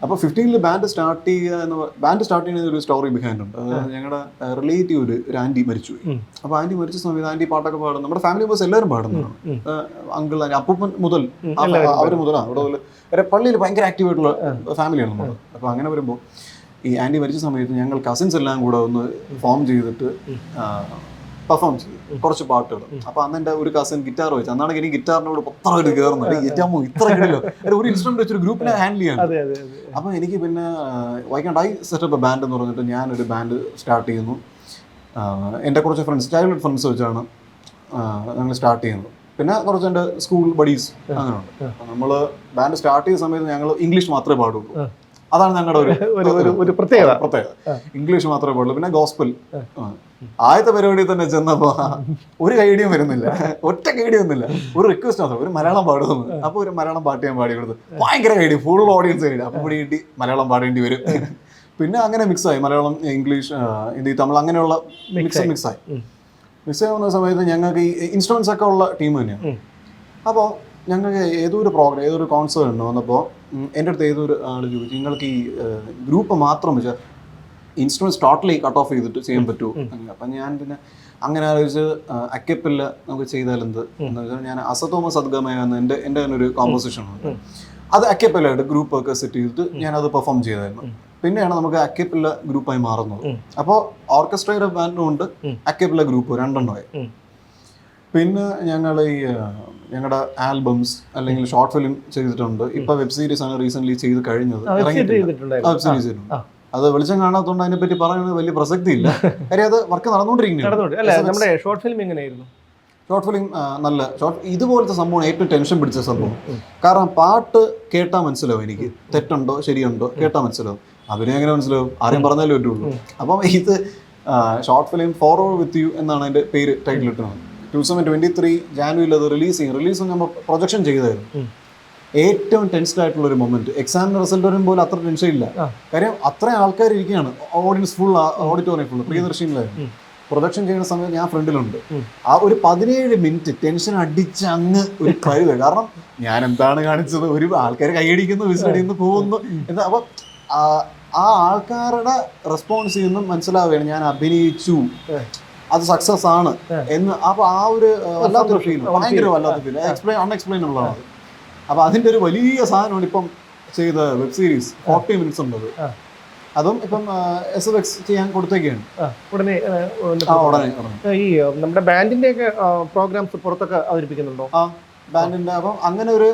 അപ്പോൾ ഫിഫ്റ്റീനിൽ ബാൻഡ് സ്റ്റാർട്ട് ചെയ്യുക എന്ന് ബാൻഡ് സ്റ്റാർട്ട് ചെയ്യുന്ന ഒരു സ്റ്റോറി ബിഹൈൻഡ് ഉണ്ട്. ഞങ്ങളുടെ റിലേറ്റീവ് ഒരു ഒരു ആന്റി മരിച്ചുപോയി. അപ്പോൾ ആന്റി മരിച്ച സമയത്ത് ആന്റി പാട്ടൊക്കെ പാടും നമ്മുടെ ഫാമിലി മെമ്പേഴ്സ് എല്ലാവരും പാടുന്നതാണ്. അങ്കിൾ അങ്കിൾ അപ്പൂപ്പൻ മുതൽ അവർ മുതലാണ് അവിടെ പോലെ പള്ളിയിൽ ഭയങ്കര ആക്റ്റീവ് ആയിട്ടുള്ള ഫാമിലിയാണ് നമ്മൾ അപ്പോൾ അങ്ങനെ വരുമ്പോൾ ഈ ആന്റി മരിച്ച സമയത്ത് ഞങ്ങൾ കസിൻസ് എല്ലാം കൂടെ ഒന്ന് ഫോം ചെയ്തിട്ട് പെർഫോം ചെയ്തു. കുറച്ച് പാട്ടുകൾ. അപ്പൊ അന്ന് എന്റെ ഒരു കസിൻ ഗിറ്റാർ വെച്ചു. അന്നാണ് എനിക്ക് ഗിറ്റാറിനോട് പത്രമായിട്ട് കയറുന്നത് ഏറ്റവും ഇത്ര കിട്ടില്ല ഒരു ഇൻസ്ട്രുമെന്റ് വെച്ചൊരു ഗ്രൂപ്പിനെ ഹാൻഡിൽ ചെയ്യാൻ. അപ്പൊ എനിക്ക് പിന്നെ വൈകാണ്ട് ഐ സെറ്റപ്പ് ബാൻഡ് എന്ന് പറഞ്ഞിട്ട് ഞാൻ ഒരു ബാൻഡ് സ്റ്റാർട്ട് ചെയ്യുന്നു. എന്റെ എന്റെ കുറച്ച് ഫ്രണ്ട്സ് ചൈൽഡ്ഹുഡ് ഫ്രണ്ട്സ് വെച്ചാണ് ഞങ്ങൾ സ്റ്റാർട്ട് ചെയ്യുന്നത്. പിന്നെ കുറച്ച് എന്റെ സ്കൂൾ ബഡീസ് അങ്ങനെയുണ്ട്. നമ്മൾ ബാൻഡ് സ്റ്റാർട്ട് ചെയ്ത സമയത്ത് ഞങ്ങൾ ഇംഗ്ലീഷ് മാത്രമേ പാടുള്ളൂ. അതാണ് ഞങ്ങളുടെ ഒരു ഒരു പ്രത്യേകത. പ്രത്യേകത. ഇംഗ്ലീഷ് മാത്രമേ പാടുള്ളൂ പിന്നെ ഗോസ്പൽ. ആ. ആദ്യത്തെ പരിപാടി തന്നെ ചെന്നപ്പോ ഒരു കൈഡിയും വരുന്നില്ല. ഒറ്റ ഐഡിയ ഒന്നുമില്ല. ഒരു റിക്വസ്റ്റ് മാത്രം. ഒരു മലയാളം പാടുന്നു. അപ്പൊ ഒരു മലയാളം പാട്ട് ഞാൻ പാടി കൊടുത്തു ഭയങ്കര ഐഡിയ. ഫുൾ ഓഡിയൻസ് കൈഡി അപ്പൊ ഇവിടെ കിട്ടി മലയാളം പാടേണ്ടി വരും. പിന്നെ അങ്ങനെ മിക്സ് ആയി. മലയാളം ഇംഗ്ലീഷ് ഹിന്ദി തമിഴ് അങ്ങനെയുള്ള മിക്സ് ആയി. മിക്സ് ആയി. ഉം. മിക്സ് ആവുന്ന സമയത്ത് ഞങ്ങൾക്ക് ഈ ഇൻസ്ട്രുമെന്റ്സ് ഒക്കെ ഉള്ള ടീം തന്നെയാണ്. അപ്പോൾ ഞങ്ങൾക്ക് ഏതൊരു പ്രോഗ്രാം ഏതൊരു കോൺസേർട്ട് ഉണ്ട് വന്നപ്പോൾ എന്റെ അടുത്ത് ഏതൊരു ആൾ ചോദിച്ചു നിങ്ങൾക്ക് ഈ ഗ്രൂപ്പ് മാത്രം വെച്ചാൽ ഇൻസ്ട്രുമെന്റ്സ് ടോട്ടലി കട്ട് ഓഫ് ചെയ്തിട്ട് ചെയ്യാൻ പറ്റുമോ അങ്ങനെ. അപ്പം ഞാൻ പിന്നെ അങ്ങനെ ആലോചിച്ച് അക്കപ്പില്ല നമുക്ക് ചെയ്താൽ എന്ത്? എന്ന് വെച്ചാൽ ഞാൻ അസതോമ സദ്ഗമയ എന്ന എന്റെ എന്റെ തന്നെ ഒരു കോമ്പോസിഷൻ ഉണ്ട്. അത് അക്കപ്പില്ലായിട്ട് ഗ്രൂപ്പ് ഒക്കെ സെറ്റ് ചെയ്തിട്ട് ഞാൻ അത് പെർഫോം ചെയ്തായിരുന്നു. പിന്നെയാണ് നമുക്ക് അക്കപ്പില്ല ഗ്രൂപ്പായി മാറുന്നത്. അപ്പോൾ ഓർക്കസ്ട്രയുടെ ബാൻഡും ഉണ്ട്. അക്കപ്പില്ല ഗ്രൂപ്പ് രണ്ടെണ്ണമായി. പിന്നെ ഞങ്ങൾ ഈ ഞങ്ങളുടെ ആൽബംസ് അല്ലെങ്കിൽ ഷോർട്ട് ഫിലിം ചെയ്തിട്ടുണ്ട്. ഇപ്പൊ വെബ് സീരീസ് ആണ് റീസെന്റ് ചെയ്ത് കഴിഞ്ഞത്. Web series. അത് വെളിച്ചം കാണാത്തതുകൊണ്ട് അതിനെപ്പറ്റി പറയുന്നത് വലിയ പ്രസക്തി ഇല്ല കാര്യം അത് വർക്ക് നടന്നുകൊണ്ടിരിക്കുന്നു ഷോർട്ട് ഫിലിം എങ്ങനെയായിരുന്നു? ഷോർട്ട് ഫിലിം നല്ല. ഷോർട്ട് ഇതുപോലത്തെ സംഭവം ഏറ്റവും ടെൻഷൻ പിടിച്ച സംഭവം. കാരണം പാട്ട് കേട്ടാൽ മനസ്സിലാവും എനിക്ക്. തെറ്റുണ്ടോ ശരിയുണ്ടോ കേട്ടാൽ മനസ്സിലാവും. അഭിനയം എങ്ങനെ മനസ്സിലാവും? ആരെയും പറഞ്ഞാലേ പറ്റുള്ളൂ. അപ്പം ഇത് short film forward with you എന്നാണ് അതിന്റെ പേര് ടൈറ്റിൽ ഇട്ടുന്നത് ടൂ തൗസൻഡ് ട്വന്റി ത്രീ ജാനുവരിയിൽ അത് റിലീസ് ചെയ്യും. റിലീസ് നമ്മൾ പ്രൊജക്ഷൻ ചെയ്തായിരുന്നു. ഏറ്റവും ടെൻസ്ഡ് ആയിട്ടുള്ള ഒരു മൊമെന്റ് എക്സാമിന് റിസൾട്ട് വരുമ്പോൾ അത്ര ടെൻഷൻ ഇല്ല. കാര്യം അത്രയും ആൾക്കാർ ഇരിക്കുകയാണ്. ഓഡിയൻസ് ഫുൾ ഓഡിറ്റോറിയം ഫുൾ പ്രിയദർശിനിലായിരുന്നു പ്രൊഡക്ഷൻ ചെയ്യുന്ന സമയത്ത് ഞാൻ ഫ്രണ്ടിലുണ്ട്. ആ ഒരു പതിനേഴ് മിനിറ്റ് ടെൻഷൻ അടിച്ച് അങ്ങ് ഒരു കഴിവ് കാരണം ഞാൻ എന്താണ് കാണിച്ചത്? ഒരു ആൾക്കാർ കൈയടിക്കുന്നു വിസിലടിക്കുന്നു പോകുന്നു. എന്താ അപ്പൊ ആ- ആൾക്കാരുടെ റെസ്പോൺസ് ചെയ്യുന്നു മനസ്സിലാവുകയാണ്. ഞാൻ അഭിനയിച്ചു. അത് സക്സസ് ആണ് എന്ന് അപ്പൊ ആ ഒരു വല്ലാത്തൊരു ഫീൽ ഭയങ്കര വല്ലാത്ത ഫീൽ എക്സ്പ്ലെയിൻ അൺഎക്സ്പ്ലെയിനബിൾ ആണ്. അപ്പൊ അതിന്റെ ഒരു വലിയ സാധനമാണ് ഇപ്പം ചെയ്ത വെബ് സീരീസ് ഫോർട്ടി മിനിറ്റ്സ് ഉള്ളത്. അതും ഇപ്പം എസ് എഫ് എക്സ് ചെയ്യാൻ കൊടുത്തേക്കാണ്. ഉടനെ ഈ നമ്മുടെ ബാൻഡിന്റെ ഒക്കെ പ്രോഗ്രാംസ് പുറത്തൊക്കെ അവതരിപ്പിക്കുന്നുണ്ടോ? ആ ബാൻഡിന്റെ അപ്പം അങ്ങനെ ഒരു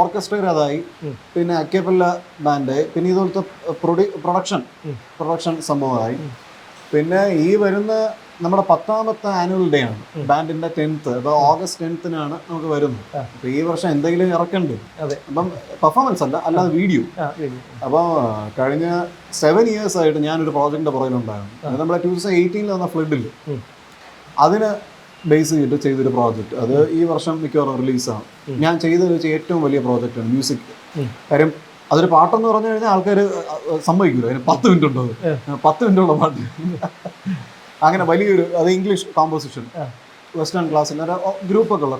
ഓർക്കസ്ട്ര അതായി പിന്നെ അക്കേപ്പല്ല ബാൻഡ് പിന്നെ ഇതുപോലത്തെ പ്രൊഡക്ഷൻ പ്രൊഡക്ഷൻ സംഭവമായി. പിന്നെ ഈ വരുന്ന നമ്മുടെ പത്താമത്തെ ആനുവൽ ഡേ ആണ്. ബാൻഡിന്റെ ടെൻത്ത് അപ്പൊ ഓഗസ്റ്റ് ടെൻത്തിനാണ് നമുക്ക് വരുന്നത്. അപ്പൊ ഈ വർഷം എന്തെങ്കിലും ഇറക്കണ്ടേ. അപ്പം പെർഫോമൻസ് അല്ല അല്ലാതെ വീഡിയോ അപ്പോൾ കഴിഞ്ഞ സെവൻ ഇയേഴ്സ് ആയിട്ട് ഞാനൊരു പ്രോജക്റ്റിന്റെ പുറകിലുണ്ടായിരുന്നു. ഉണ്ടായിരുന്നു നമ്മുടെ ടൂ തൗസൻഡ് എയ്റ്റീനിൽ വന്ന ഫ്ലഡിൽ. അതിന് ബേസ് ചെയ്തിട്ട് ചെയ്തൊരു പ്രോജക്റ്റ് അത് ഈ വർഷം മിക്കവാറും റിലീസാണ് ഞാൻ ചെയ്തത് വെച്ച് ഏറ്റവും വലിയ പ്രോജക്റ്റാണ് മ്യൂസിക് കാര്യം അതൊരു പാട്ടെന്ന് പറഞ്ഞു കഴിഞ്ഞാൽ ആൾക്കാർ സമ്മതിക്കില്ല അതിന് പത്ത് മിനിറ്റ് ഉണ്ടോ പത്ത് മിനിറ്റ് ഉള്ള പാട്ട്. അങ്ങനെ വലിയൊരു അത് ഇംഗ്ലീഷ് കോമ്പോസിഷൻ വെസ്റ്റേൺ ക്ലാസ്സിൽ ഒരു ഗ്രൂപ്പൊക്കെ ഉള്ള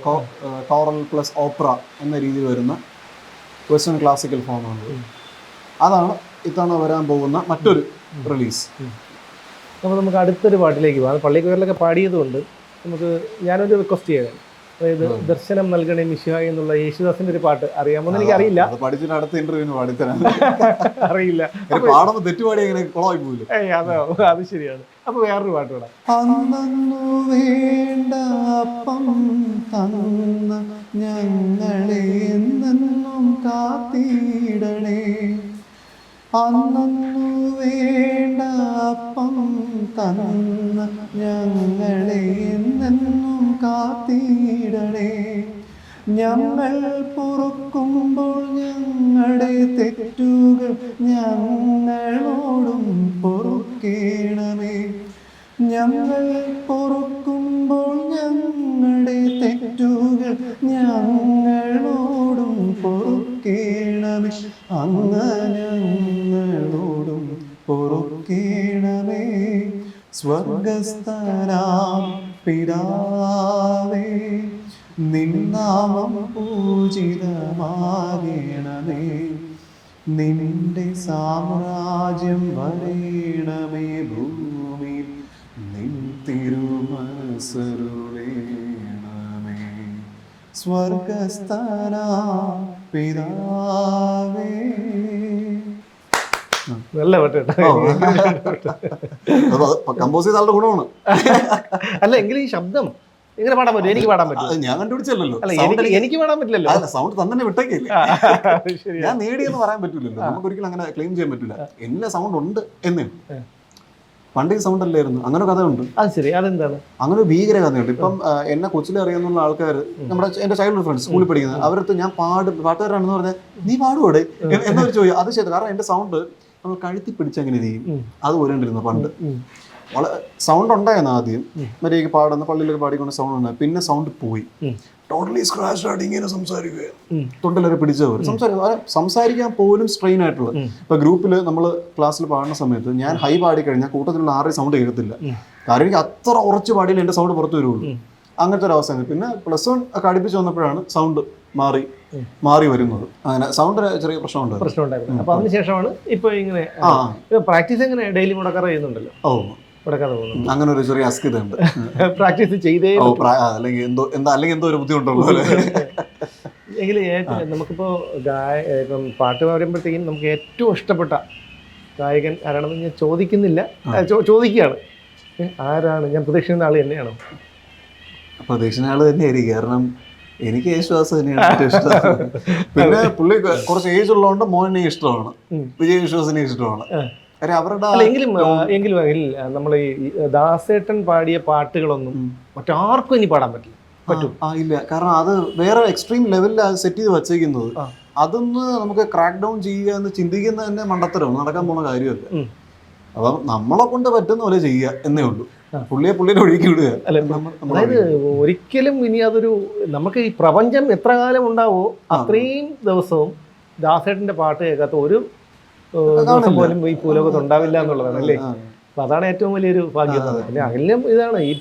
കോറൽ പ്ലസ് ഓപ്ര എന്ന രീതിയിൽ വരുന്ന വെസ്റ്റേൺ ക്ലാസിക്കൽ ഫോമാണ് അതാണ് ഇത്തവണ വരാൻ പോകുന്ന മറ്റൊരു റിലീസ് അപ്പോൾ നമുക്ക് അടുത്തൊരു പാട്ടിലേക്ക് പോകാം. പള്ളിക്കുയറിലൊക്കെ പാടിയതുകൊണ്ട് നമുക്ക് ഞാനൊരു റിക്വസ്റ്റ് ചെയ്യാം. അതായത് ദർശനം നൽകണേ മിശിഹ എന്നുള്ള യേശുദാസിന്റെ ഒരു പാട്ട് അറിയാമോന്ന് എനിക്ക് അറിയില്ല പഠിച്ചിട്ട് അടുത്ത ഇന്റർവ്യൂവിന് പാടിത്തരാൻ അറിയില്ല. പാടുമ്പോൾ തെറ്റുപാടി അങ്ങനെ കുളമായി ഏയ് അതോ അത് ശരിയാണ്. അപ്പൊ വേറൊരു പാട്ട് പാടാം. വേണ്ട അപ്പം തന്ന ഞങ്ങളെ എന്നെന്നും കാത്തിടണേ. അന്നു വേണ്ട അപ്പം തന്ന ഞങ്ങളെ എന്നെന്നും കാത്തിടണേ. ഞങ്ങൾ പൊറുക്കുമ്പോൾ ഞങ്ങളുടെ തെറ്റുകൾ ഞങ്ങളോടും പൊറുക്കേണമേ. ഞങ്ങൾ പൊറുക്കുമ്പോൾ ഞങ്ങളുടെ തെറ്റുകൾ ഞങ്ങളോടും പൊറുക്കേണമേ. അന്ന് ഞങ്ങളോടും പൊറുക്കേണമേ. സ്വർഗസ്ഥനാം പിതാവേ നിന്നാമം പൂജിതമാകണമേ. നിന്റെ സാമ്രാജ്യം വരേണമേ. നിൻ തിരുമനസരുളേണമേ സ്വർഗസ്ഥന പിതാവേ. നല്ല കമ്പോസ് ചെയ്ത ആളുടെ ഗുണമാണ്. അല്ല എങ്കിലും ഈ ശബ്ദം എങ്ങനെ പാടാൻ പറ്റും എനിക്ക് പാടാൻ പറ്റും ഞാൻ കണ്ടുപിടിച്ചല്ലോ അല്ല എനിക്ക് പാടാൻ പറ്റില്ലല്ലോ. അല്ല സൗണ്ട് തന്നെ വിട്ടേക്കില്ല. ഞാൻ നേടിയെന്ന് പറയാൻ പറ്റില്ലല്ലോ. നമുക്ക് ഒരിക്കലും അങ്ങനെ ക്ലെയിം ചെയ്യാൻ പറ്റില്ല. എന്നെ സൗണ്ട് ഉണ്ട് എന്നേ. പണ്ട് ഈ സൗണ്ട് അല്ലായിരുന്നു അങ്ങനെ കഥ കഥയുണ്ട്. അത് ശരി. അതെന്താണ്? അങ്ങനെ ഒരു ഭീകര കഥയുണ്ട്. ഇപ്പം എന്നെ കൊച്ചിലെ അറിയാവുന്ന ആൾക്കാർ നമ്മുടെ എന്റെ ചൈൽഡ്ഹുഡ് ഫ്രണ്ട്സ് സ്കൂളിൽ പഠിക്കുന്നത് അവരടുത്ത് ഞാൻ പാട് പാട്ടുകാരാണെന്ന് പറഞ്ഞാൽ നീ പാടുവോടെ എന്നൊരു ചോദ്യം അത് ചെയ്തു കാരണം എന്റെ സൗണ്ട് നമ്മൾ കഴുത്തി പിടിച്ചങ്ങനെ ചെയ്യും. അത് അതുപോലെ പണ്ട്. വളരെ സൗണ്ട് ഉണ്ടായിരുന്നു ആദ്യം. മര്യാദയ്ക്ക് പാടുന്ന പള്ളിയിലൊക്കെ പാടിക്കൊണ്ട് സൗണ്ട് ഉണ്ടായി പിന്നെ സൗണ്ട് പോയി. ടോട്ടലി സ്ക്രാച്ച് ആയിട്ട് ഇങ്ങനെ സംസാരിക്കുക. തൊണ്ടിലൊക്കെ പിടിച്ചവർ സംസാരിക്കും. സംസാരിക്കാൻ പോലും സ്ട്രെയിൻ ആയിട്ടുള്ളത്. ഇപ്പൊ ഗ്രൂപ്പിൽ നമ്മൾ ക്ലാസ്സിൽ പാടുന്ന സമയത്ത് ഞാൻ ഹൈ പാടി കഴിഞ്ഞാൽ കൂട്ടത്തിലുള്ള ആരുടെയും സൗണ്ട് കേൾക്കത്തില്ല. കാരണം എനിക്ക് അത്ര ഉറച്ച് പാടിയിൽ എന്റെ സൗണ്ട് പുറത്തു വരുള്ളൂ. അങ്ങനത്തെ ഒരു അവസ്ഥയാണ്. പിന്നെ പ്ലസ് വൺ ഒക്കെ അടുപ്പിച്ച് വന്നപ്പോഴാണ് സൗണ്ട് മാറി മാറി വരുന്നത്. അങ്ങനെ സൗണ്ട് ചെറിയ പ്രശ്നമുണ്ട് പ്രശ്നമുണ്ടായിരുന്നു അപ്പൊ അതിനുശേഷമാണ് ഇപ്പൊ ഇങ്ങനെ പ്രാക്ടീസ് എങ്ങനെ ഡെയിലി മുടക്കാറ് ചെയ്യുന്നുണ്ടല്ലോ ഓ. മുടക്കാതെ പോകുന്നു. അങ്ങനെ ഒരു ചെറിയ അസ്കിത ഉണ്ട്. പ്രാക്ടീസ് ചെയ്തേ അല്ലെങ്കിൽ എന്തോ എന്താ അല്ലെങ്കിൽ എന്തോ ഒരു ബുദ്ധിമുട്ടുള്ള എങ്കിൽ നമുക്കിപ്പോ ഗായ ഇപ്പം പാട്ട് പറയുമ്പോഴത്തേക്കും നമുക്ക് ഏറ്റവും ഇഷ്ടപ്പെട്ട ഗായകൻ ആരാണെന്ന് ഞാൻ ചോദിക്കുന്നില്ല. ചോദിക്കുകയാണ്. ആരാണ്? ഞാൻ പ്രതീക്ഷിക്കുന്ന ആൾ തന്നെയാണോ? പ്രതീക്ഷിക്കുന്ന ആൾ തന്നെയായിരിക്കും. കാരണം എനിക്ക് യേശുദാസ് തന്നെയാണ് ഏറ്റവും ഇഷ്ടം. പിന്നെ പുള്ളി കുറച്ച് ഏജ് ഉള്ളതുകൊണ്ട് മോഹനെ ഇഷ്ടമാണ്. വിജയ് യേശുദാസിനെ ഇഷ്ടമാണ്. അവരുടെ എങ്കിലും എങ്കിലും നമ്മൾ ഈ ദാസേട്ടൻ പാടിയ പാട്ടുകളൊന്നും മറ്റാർക്കും ഇനി പാടാൻ പറ്റില്ല. പറ്റും. ഇല്ല. കാരണം അത് വേറെ എക്സ്ട്രീം ലെവലിൽ സെറ്റ് ചെയ്ത് വെച്ചേക്കുന്നത്. അതൊന്ന് നമുക്ക് ക്രാക്ക് ഡൗൺ ചെയ്യുക എന്ന് ചിന്തിക്കുന്ന തന്നെ മണ്ടത്തരം നടക്കാൻ പോണ കാര്യമല്ല. അപ്പം നമ്മളെ കൊണ്ട് പറ്റുന്ന പോലെ ചെയ്യുക എന്നേ ഉള്ളൂ. പുള്ളിയെ പുള്ളിയെ പുള്ളിനെ ഒഴുക്കി വിടുക. അതായത് ഒരിക്കലും ഇനി അതൊരു നമുക്ക് ഈ പ്രപഞ്ചം എത്ര കാലം ഉണ്ടാവോ അത്രയും ദിവസവും ദാസേട്ടന്റെ പാട്ട് കേൾക്കാത്ത ഒരു ദിവസം. പോലും ഈ ഭൂലോകത്ത് ഉണ്ടാവില്ല എന്നുള്ളതാണ് അല്ലേ. അപ്പൊ അതാണ് ഏറ്റവും വലിയൊരു ഭാഗ്യം. പിന്നെ അകലും ഇതാണ് ഈ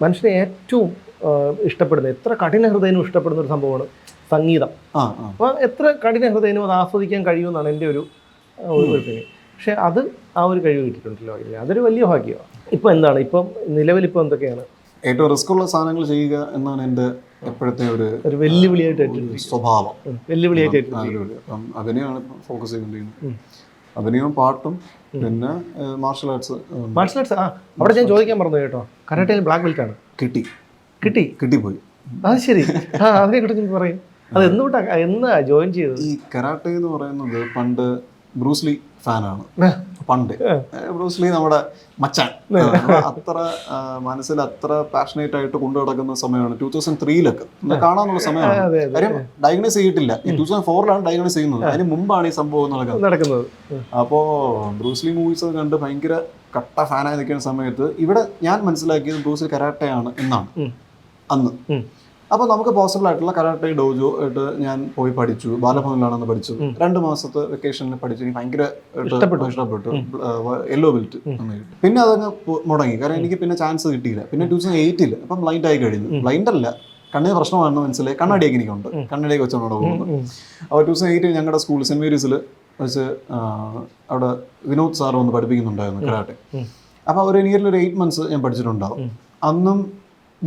മനുഷ്യനെ ഏറ്റവും ഇഷ്ടപ്പെടുന്നത്. ഇഷ്ടപ്പെടുന്ന എത്ര കഠിന ഹൃദയനും ഇഷ്ടപ്പെടുന്ന ഒരു സംഭവമാണ് സംഗീതം. അപ്പോൾ എത്ര കഠിന ഹൃദയനും അത് ആസ്വദിക്കാൻ കഴിയുമെന്നാണ് എന്റെ ഒരു ഒരു പക്ഷെ അത് ആ ഒരു കഴിവ് കിട്ടിയിട്ടുണ്ടല്ലോ അതൊരു വലിയ ഭാഗ്യമാണ് ഇപ്പം എന്താണ്? ഇപ്പം നിലവിലിപ്പോൾ എന്തൊക്കെയാണ്? ഏറ്റവും റിസ്ക് ഉള്ള സാധനങ്ങൾ ചെയ്യുക എന്നാണ് എന്റെ എപ്പോഴത്തെ ഒരു ഒരു വെല്ലുവിളിയായിട്ട് സ്വഭാവം. വെല്ലുവിളിയായിട്ട് അതിനെയാണ് ഫോക്കസ് ചെയ്തുകൊണ്ടിരിക്കുന്നത്. അഭിനയവും പാട്ടും പിന്നെ മാർഷൽ ആർട്സ് മാർഷൽ ആർട്സ് ആ അവിടെ ഞാൻ ചോദിക്കാൻ പറഞ്ഞു കേട്ടോ. കരാട്ടയിൽ ബ്ലാക്ക് ബെൽറ്റ് ആണ്. കിട്ടി. കിട്ടി? കിട്ടിപ്പോയി. അത് ശരി. ആ അതിനെ കുറിച്ച് പറയും. അത് എന്തുകൊണ്ടാണ് എന്നാ ജോയിൻ ചെയ്തത്? ഈ കരാട്ടെ എന്ന് പറയുന്നത് പണ്ട് ബ്രൂസ്ലി ഫാനാണ്. പണ്ട്. ബ്രൂസ്ലി നമ്മുടെ മച്ചാൻ. അത്ര മനസ്സിൽ അത്ര പാഷനേറ്റ് ആയിട്ട് കൊണ്ടു നടക്കുന്ന സമയമാണ് ടൂ തൗസൻഡ് ത്രീയിലൊക്കെ കാണാനുള്ള സമയമാണ്. കാര്യം ഡയഗ്നോസ് ചെയ്തിട്ടില്ല. ടൂ തൗസൻഡ് ഫോറിലാണ് ഡയഗ്നോസ് ചെയ്യുന്നത്. അതിന് മുമ്പാണ് ഈ സംഭവം നടക്കുന്നത്. അപ്പോ അപ്പോൾ ബ്രൂസ്ലി മൂവീസ് കണ്ട് ഭയങ്കര കട്ട ഫാനായി നിൽക്കുന്ന സമയത്ത് ഇവിടെ ഞാൻ മനസ്സിലാക്കിയത് ബ്രൂസ്ലി കരാട്ടയാണ് എന്നാണ്. അന്ന്. അപ്പോൾ നമുക്ക് പോസിബിൾ ആയിട്ടുള്ള കരാട്ടെ ഡോജോ ആയിട്ട് ഞാൻ പോയി പഠിച്ചു. ബാലഭവനിലാണെന്ന് പഠിച്ചത് രണ്ട് മാസത്തെ വെക്കേഷനിൽ പഠിച്ചു. എനിക്ക് ഭയങ്കര ഇഷ്ടപ്പെട്ടു. ഇഷ്ടപ്പെട്ടു. യെല്ലോ ബെൽറ്റ് പിന്നെ അതങ്ങ് മുടങ്ങി. കാരണം എനിക്ക് പിന്നെ ചാൻസ് കിട്ടിയില്ല. പിന്നെ ടൂ തൗസൻഡ് എയ്റ്റിൽ അപ്പം ബ്ലൈൻഡ് ആയി കഴിഞ്ഞു. ബ്ലൈൻഡ് അല്ല. കണ്ണിന് പ്രശ്നമാണെന്ന് മനസ്സിലായി. കണ്ണടിയൊക്കെ എനിക്കുണ്ട്. കണ്ണടിയൊക്കെ വെച്ചാണ് പോകുന്നത് അപ്പോൾ ടൂ തൗസൻഡ് എയ്റ്റിൽ ഞങ്ങളുടെ സ്കൂൾ സെന്റ് മേരീസിൽ വെച്ച് അവിടെ വിനോദ് സാർ വന്ന് പഠിപ്പിക്കുന്നുണ്ടായിരുന്നു കരാട്ടെ. അപ്പോൾ ഒരു ഇയറിൽ ഒരു എയ്റ്റ് മന്ത്സ് ഞാൻ പഠിച്ചിട്ടുണ്ടാവും. അന്നും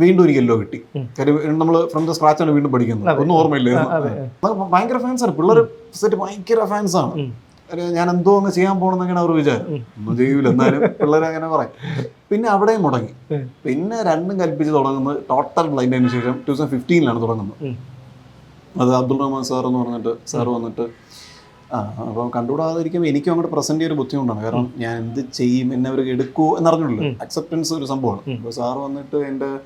വീണ്ടും ഒരു യെല്ലോ കിട്ടി. കാര്യം നമ്മൾ ഫ്രം ദ സ്ക്രാച്ച് ആണ് വീണ്ടും പഠിക്കുന്നത്. ഒന്നും ഓർമ്മയില്ലായിരുന്നു. ഭയങ്കര ഫാൻസ് ആണ്. പിള്ളേർ സെറ്റ് ഭയങ്കര ഫാൻസ് ആണ്. ഞാൻ എന്തോ ഒന്ന് ചെയ്യാൻ പോകണമെന്നങ്ങനെ അവർ വിചാരം. ഒന്നും ചെയ്യൂല. എന്നാലും പിള്ളേർ അങ്ങനെ പറയും. പിന്നെ അവിടെയും മുടങ്ങി. പിന്നെ രണ്ടും കൽപ്പിച്ച് തുടങ്ങുന്നത് ടോട്ടൽ ബ്ലൈൻഡ് ആയതിനു ശേഷം ടൂ തൗസൻഡ് ഫിഫ്റ്റീനിലാണ് തുടങ്ങുന്നത്. അത് അബ്ദുൾ റഹ്മാൻ സാർ എന്ന് പറഞ്ഞിട്ട് സാർ വന്നിട്ട് ആ അപ്പോൾ കണ്ടുകൂടാതിരിക്കുമ്പോൾ എനിക്കും അങ്ങോട്ട് പ്രസന്റ് ചെയ്യൊരു ബുദ്ധിമുട്ടാണ്. കാരണം ഞാൻ എന്ത് ചെയ്യും എന്നെ അവർക്ക് എടുക്കുമോ എന്നറിഞ്ഞുള്ളൂ അക്സെപ്റ്റൻസ് ഒരു സംഭവമാണ്. അപ്പോൾ സാറ് വന്നിട്ട് എന്റെ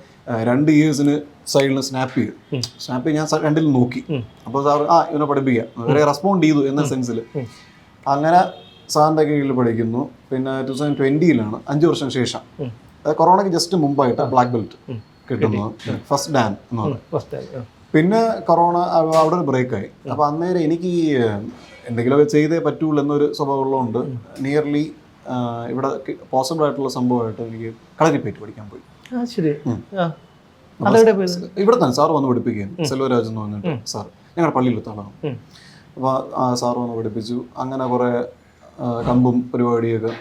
രണ്ട് ഇയേഴ്സിന് സൈഡിൽ സ്നാപ്പ് ചെയ്തു. സ്നാപ്പ് ചെയ്ത് ഞാൻ രണ്ടിൽ നോക്കി. അപ്പോൾ സാർ ആ ഇവനെ പഠിപ്പിക്കാം. അവരെ റെസ്പോണ്ട് ചെയ്തു എന്ന സെൻസിൽ. അങ്ങനെ സാറിന്റെ കീഴിൽ പഠിക്കുന്നു. പിന്നെ ടു തൗസൻഡ് ട്വന്റിയിലാണ് അഞ്ച് വർഷം ശേഷം. കൊറോണയ്ക്ക് ജസ്റ്റ് മുമ്പായിട്ട് ബ്ലാക്ക് ബെൽറ്റ്. കിട്ടുന്നത്. ഫസ്റ്റ് ഡാൻ എന്ന് പറയുന്നത് പിന്നെ കൊറോണ അവ- അവിടെ ഒരു ബ്രേക്കായി അപ്പോൾ അന്നേരം എനിക്ക് ഈ എന്തെങ്കിലുമൊക്കെ ചെയ്തേ പറ്റുള്ളൂ എന്നൊരു സ്വഭാവമുള്ളതുകൊണ്ട് നിയർലി ഇവിടെ പോസിബിൾ ആയിട്ടുള്ള സംഭവമായിട്ട് എനിക്ക് കളരിപ്പേറ്റ് പഠിക്കാൻ പോയി. ശരി. ഇവിടെ തന്നെ സാർ വന്ന് പഠിപ്പിക്കുകയും സെൽവരാജ് എന്ന് പറഞ്ഞിട്ട് സാർ ഞങ്ങളുടെ പള്ളിയിലത്തെ ആളാണ് അപ്പൊ അപ്പോൾ ആ സാർ വന്ന് പഠിപ്പിച്ചു. അങ്ങനെ കുറേ കമ്പും പരിപാടിയൊക്കെ.